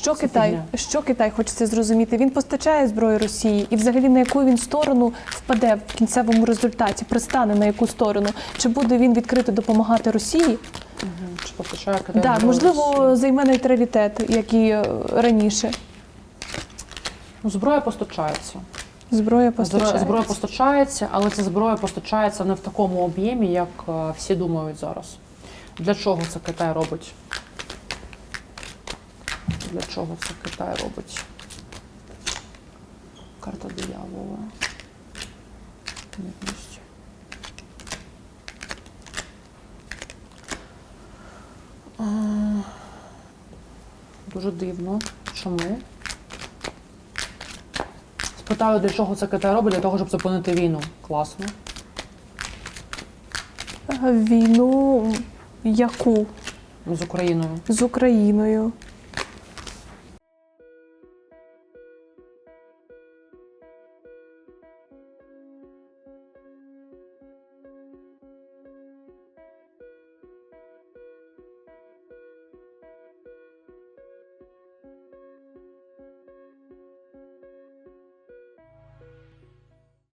що Китай, що Китай хочеться зрозуміти? Він постачає зброю Росії, і взагалі на яку він сторону впаде в кінцевому результаті, пристане на яку сторону? Чи буде він відкрито допомагати Росії? Чи постачає Китай Да, можливо, займе нейтралітет, як і е, раніше. Ну, зброя постачається. Зброя Зброя, постачається. зброя постачається, але ця зброя постачається не в такому об'ємі, як е, всі думають зараз. Для чого це Китай робить? Для чого це Китай робить? Карта диявола. Дуже дивно. Чому? Спитаю, для чого це Китай робить, для того, щоб зупинити війну. Класно. Війну яку З Україною. з Україною?